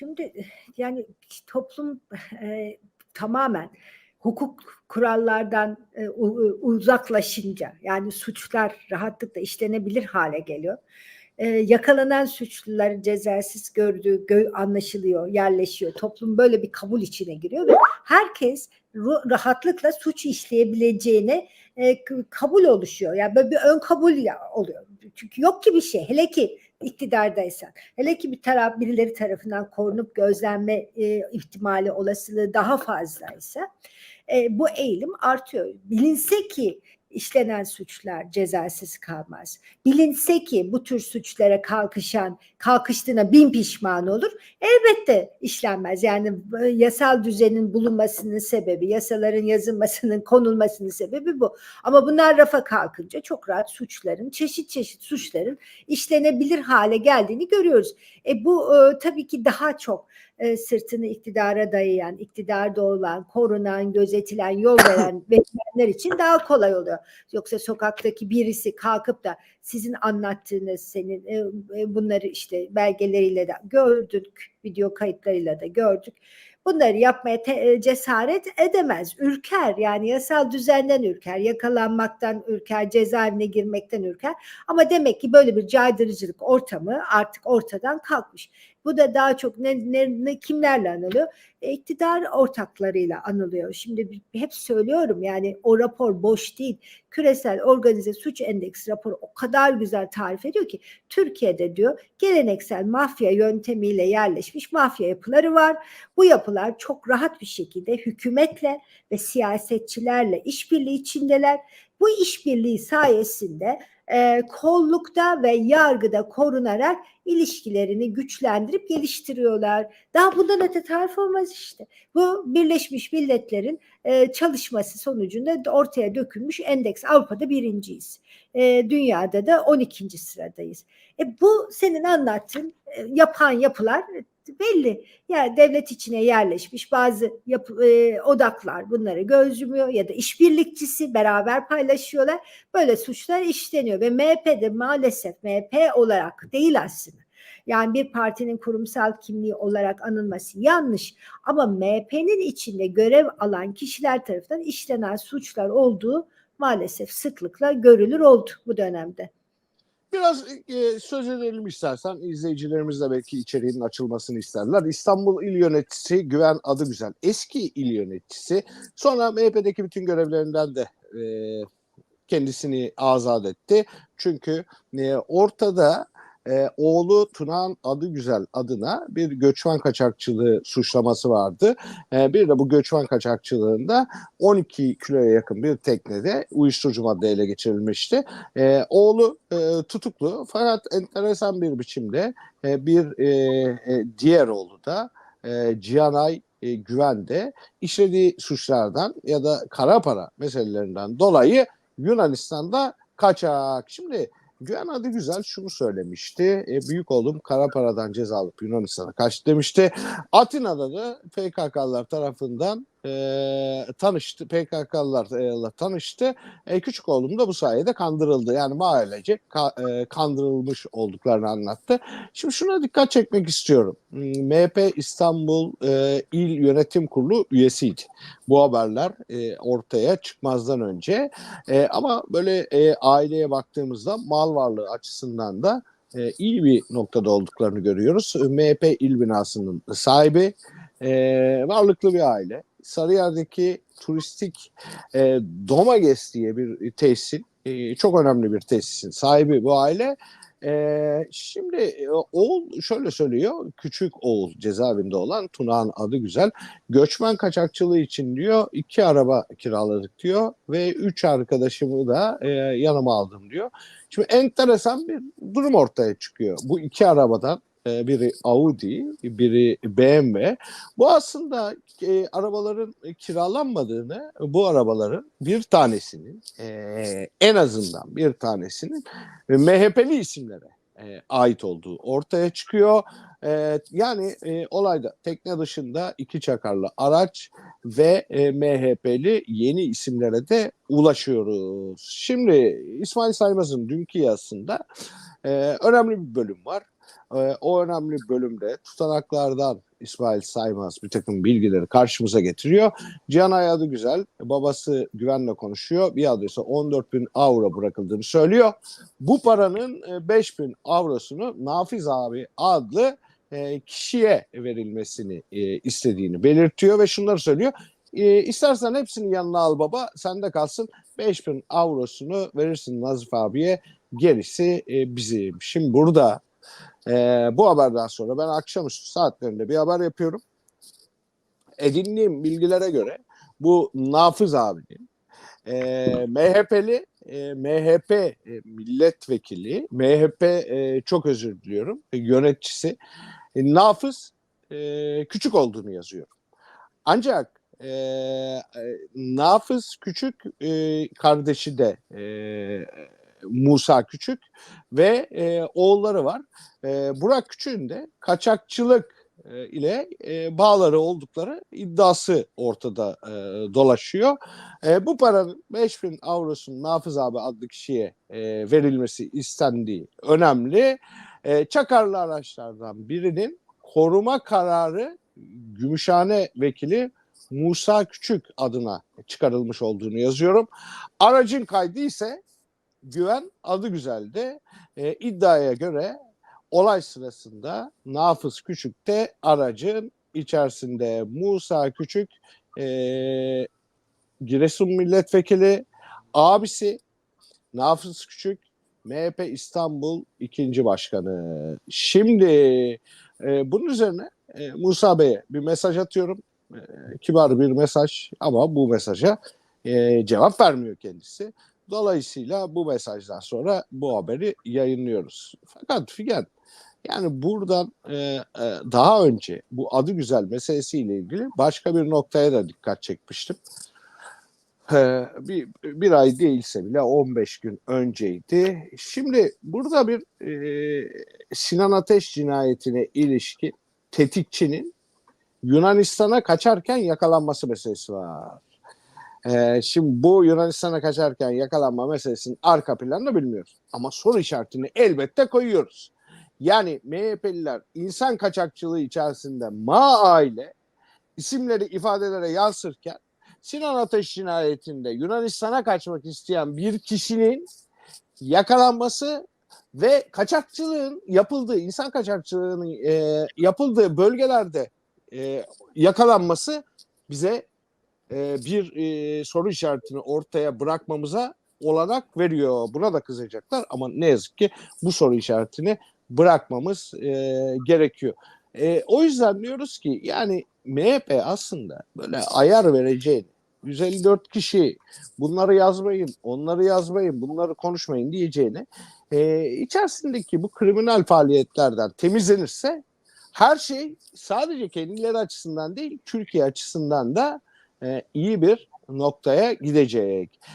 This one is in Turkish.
Şimdi yani toplum e, tamamen hukuk kurallardan e, uzaklaşınca yani suçlar rahatlıkla işlenebilir hale geliyor. E, yakalanan suçluları cezasız gördüğü gö- anlaşılıyor, yerleşiyor. Toplum böyle bir kabul içine giriyor ve herkes rahatlıkla suç işleyebileceğine e, kabul oluşuyor. Yani böyle bir ön kabul ya, oluyor. Çünkü yok ki bir şey. Hele ki iktidardaysan. Hele ki bir taraf birileri tarafından korunup gözlenme e, ihtimali olasılığı daha fazlaysa e, bu eğilim artıyor. Bilinse ki işlenen suçlar cezasız kalmaz. Bilinse ki bu tür suçlara kalkışan kalkıştığına bin pişman olur. Elbette işlenmez. Yani e, yasal düzenin bulunmasının sebebi, yasaların yazılmasının, konulmasının sebebi bu. Ama bunlar rafa kalkınca çok rahat suçların, çeşit çeşit suçların işlenebilir hale geldiğini görüyoruz. E bu e, tabii ki daha çok e, sırtını iktidara dayayan, iktidarda olan, korunan, gözetilen, yol veren bekleyenler için daha kolay oluyor. Yoksa sokaktaki birisi kalkıp da sizin anlattığınız senin e, e, bunları işte belgeleriyle de gördük, video kayıtlarıyla da gördük. Bunları yapmaya te- e, cesaret edemez, ürker yani yasal düzenden ürker, yakalanmaktan ürker, cezaevine girmekten ürker. Ama demek ki böyle bir caydırıcılık ortamı artık ortadan kalkmış. Bu da daha çok ne, ne, ne kimlerle anılıyor? E, iktidar ortaklarıyla anılıyor. Şimdi hep söylüyorum yani o rapor boş değil. Küresel Organize Suç Endeksi raporu o kadar güzel tarif ediyor ki Türkiye'de diyor geleneksel mafya yöntemiyle yerleşmiş mafya yapıları var. Bu yapılar çok rahat bir şekilde hükümetle ve siyasetçilerle işbirliği içindeler. Bu işbirliği sayesinde e, kollukta ve yargıda korunarak ilişkilerini güçlendirip geliştiriyorlar. Daha bundan öte tarif olmaz işte. Bu Birleşmiş Milletler'in e, çalışması sonucunda ortaya dökülmüş endeks. Avrupa'da birinciyiz. E, dünyada da 12. sıradayız. E, bu senin anlattığın e, yapan yapılar belli. Yani devlet içine yerleşmiş bazı yapı, e, odaklar bunları göz ya da işbirlikçisi beraber paylaşıyorlar. Böyle suçlar işleniyor ve MHP de maalesef MHP olarak değil aslında. Yani bir partinin kurumsal kimliği olarak anılması yanlış ama MHP'nin içinde görev alan kişiler tarafından işlenen suçlar olduğu maalesef sıklıkla görülür oldu bu dönemde. Biraz e, söz edelim istersen izleyicilerimiz de belki içeriğinin açılmasını isterler. İstanbul İl Yöneticisi Güven Adıgüzel eski il yöneticisi sonra MHP'deki bütün görevlerinden de e, kendisini azat etti. Çünkü e, ortada e, oğlu Tunan Adıgüzel adına bir göçmen kaçakçılığı suçlaması vardı. E, bir de bu göçmen kaçakçılığında 12 kiloya yakın bir teknede uyuşturucu madde ele geçirilmişti. E, oğlu e, tutuklu fakat enteresan bir biçimde e, bir e, e, diğer oğlu da e, Cihanay e, Güven de işlediği suçlardan ya da kara para meselelerinden dolayı Yunanistan'da kaçak. Şimdi Güven adı güzel şunu söylemişti. E, büyük oğlum kara paradan ceza alıp Yunanistan'a kaçtı demişti. Atina'da da PKK'lılar tarafından e, tanıştı. PKK'lılarla tanıştı. E, küçük oğlum da bu sayede kandırıldı. Yani mahallece ka- e, kandırılmış olduklarını anlattı. Şimdi şuna dikkat çekmek istiyorum. Hmm, MHP İstanbul e, İl Yönetim Kurulu üyesiydi. Bu haberler e, ortaya çıkmazdan önce. E, ama böyle e, aileye baktığımızda mal varlığı açısından da e, iyi bir noktada olduklarını görüyoruz. MHP il binasının sahibi e, varlıklı bir aile. Sarıyer'deki turistik e, Domages diye bir tesisin e, çok önemli bir tesisin sahibi bu aile. E, şimdi e, oğul şöyle söylüyor küçük oğul cezaevinde olan Tunağan adı güzel göçmen kaçakçılığı için diyor iki araba kiraladık diyor ve üç arkadaşımı da e, yanıma aldım diyor. Şimdi enteresan bir durum ortaya çıkıyor. Bu iki arabadan biri Audi, biri BMW. Bu aslında e, arabaların kiralanmadığını, bu arabaların bir tanesinin e, en azından bir tanesinin e, MHP'li isimlere e, ait olduğu ortaya çıkıyor. E, yani e, olayda tekne dışında iki çakarlı araç ve e, MHP'li yeni isimlere de ulaşıyoruz. Şimdi İsmail Saymaz'ın dünkü yazısında e, önemli bir bölüm var. E, o önemli bölümde tutanaklardan İsmail Saymaz bir takım bilgileri karşımıza getiriyor. Cihan Ayadı güzel. Babası güvenle konuşuyor. Bir adı ise 14 bin avro bırakıldığını söylüyor. Bu paranın e, 5 bin avrosunu Nafiz abi adlı e, kişiye verilmesini e, istediğini belirtiyor ve şunları söylüyor. E, istersen hepsini yanına al baba sende kalsın 5000 avrosunu verirsin Nazif abiye gerisi e, bizim. Şimdi burada e, bu haberden sonra ben akşamüstü saatlerinde bir haber yapıyorum. Edindiğim bilgilere göre bu Nafız abinin e, MHP'li e, MHP e, milletvekili MHP e, çok özür diliyorum e, yöneticisi e, Nafız e, küçük olduğunu yazıyor. Ancak e, e, Nafız Küçük e, kardeşi de e, Musa Küçük ve e, oğulları var. E, Burak Küçük'ün de kaçakçılık e, ile e, bağları oldukları iddiası ortada e, dolaşıyor. E, bu paranın 5000 avrosunun Nafız abi adlı kişiye e, verilmesi istendiği önemli. E, çakarlı araçlardan birinin koruma kararı Gümüşhane vekili Musa Küçük adına çıkarılmış olduğunu yazıyorum. Aracın kaydı ise Güven adı güzeldi. E, iddiaya göre olay sırasında Nafız Küçük de aracın içerisinde Musa Küçük e, Giresun milletvekili abisi Nafız Küçük MHP İstanbul ikinci başkanı. Şimdi e, bunun üzerine e, Musa Bey'e bir mesaj atıyorum. E, kibar bir mesaj ama bu mesaja e, cevap vermiyor kendisi. Dolayısıyla bu mesajdan sonra bu haberi yayınlıyoruz. Fakat Figen yani buradan e, e, daha önce bu adı güzel meselesiyle ilgili başka bir noktaya da dikkat çekmiştim. E, bir, bir ay değilse bile 15 gün önceydi. Şimdi burada bir e, Sinan Ateş cinayetine ilişkin tetikçinin Yunanistan'a kaçarken yakalanması meselesi var. Ee, şimdi bu Yunanistan'a kaçarken yakalanma meselesinin arka planını bilmiyoruz. Ama soru işaretini elbette koyuyoruz. Yani MHP'liler insan kaçakçılığı içerisinde Ma aile isimleri ifadelere yansırken Sinan Ateş cinayetinde Yunanistan'a kaçmak isteyen bir kişinin yakalanması ve kaçakçılığın yapıldığı, insan kaçakçılığının e, yapıldığı bölgelerde e, yakalanması bize e, bir e, soru işaretini ortaya bırakmamıza olanak veriyor. Buna da kızacaklar ama ne yazık ki bu soru işaretini bırakmamız e, gerekiyor. O yüzden diyoruz ki yani MHP aslında böyle ayar vereceğini 154 kişi bunları yazmayın, onları yazmayın, bunları konuşmayın diyeceğini e, içerisindeki bu kriminal faaliyetlerden temizlenirse her şey sadece kendileri açısından değil Türkiye açısından da e, iyi bir noktaya gidecek.